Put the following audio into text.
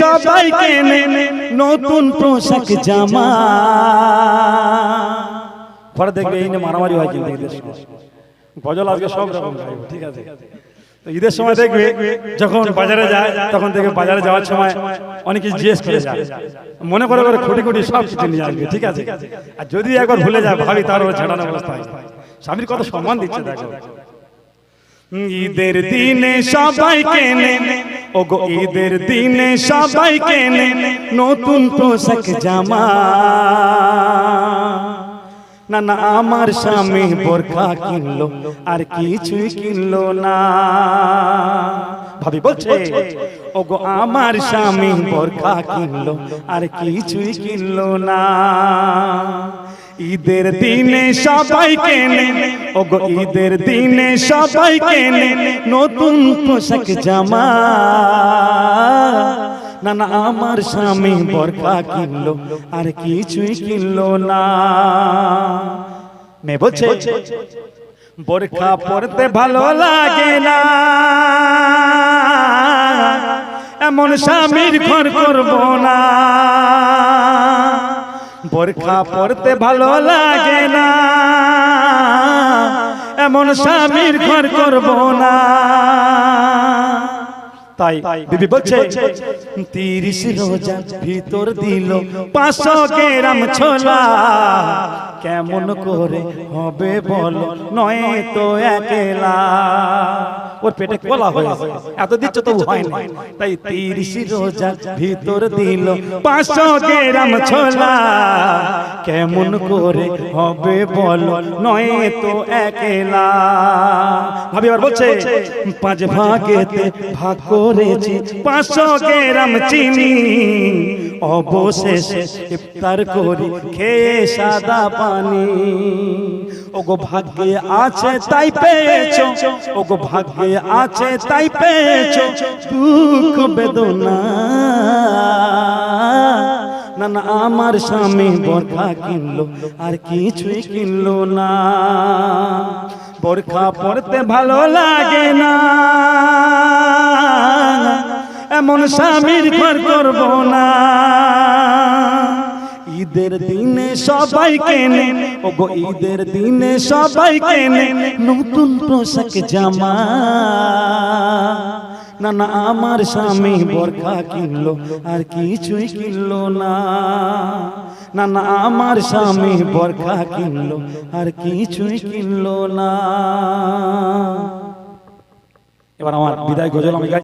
সবাই কেনে নতুন পোশাক জামা। পরে দেখবে এই মারামারি হয় কিন্তু ঈদের সময়। গজল আজকে সব রকম ঠিক আছে? তো ঈদের সময় দেখবে যখন বাজারে যায়, তখন দেখবে বাজারে যাওয়ার সময় অনেক জিজ্ঞেস করে যায়। মনে করে করে খুঁটি খুঁটি সব কিছু নিয়ে আসবে, ঠিক আছে? আর যদি একবার ভুলে যায়, ভাবি তার ঝাড়ানো অবস্থা স্বামীর কত সম্মান দিচ্ছে, দেখো। ঈদের দিনে সবাই কেনে ও গো ঈদের দিনে সবাই কেনে নতুন পোশাক জামা। না না আমার স্বামী বোরখা কিনলো আর কিছুই কিনলো না। ভাবি বলছে ওগো আমার স্বামী বোরখা কিনলো আর কিছুই কিনলো না। ঈদের দিনে সবাই কেনে ও গো ঈদের দিনে সবাই কেনে নতুন পোশাক জামা। না না আমার স্বামী বরখা কিনলো, আর কিছুই কিনলো না। মে বলছে, বোরখা পরতে ভালো লাগে না। এমন স্বামীর ঘর করব না। বোরখা পড়তে ভালো লাগে না। এমন স্বামীর ঘর করব না। তাই বিবি বলছে তিরিশ রোজা ভিতর দিল পাঁচশো গ্রাম ছোলা। কেমন করে হবে বলো নয় তো একলা। ওর পেটে কলা হয়েছে এত দিচ্ছ তো হয় না তাই তিরিশ রোজা ভিতর দিল পাঁচশো গ্রাম ছোলা। কেমন করে হবে বল? নয় তো একলা। ভাবি এবার বলছে পাঁচ ভাগেতে ভাগ করেছি। পাঁচশো গ্রাম চিনি। অবশেষে ইফতার করি। খেয়ে সাদা পানি। ওগো ভাগ্যে আছে তাই পেয়েছ। ওগো ভাগ্যে আছে তাই পেয়েছ। দুঃখ বেদনা। না না আমার স্বামী বরখা কিনলো আর কিছুই কিনলো না। বোরখা পড়তে ভালো লাগে না। এমন স্বামীর ঘর করব না। ঈদের দিনে সবাই কেনে। ও গো ঈদের দিনে সবাই কেনে। নতুন পোশাক জামা। না না আমার স্বামী বরখা কিনলো, আর কিছুই কিনলো না। না না আমার স্বামী বরখা কিনলো, আর কিছুই কিনলো না। এবার আমার বিদায় গজল আমি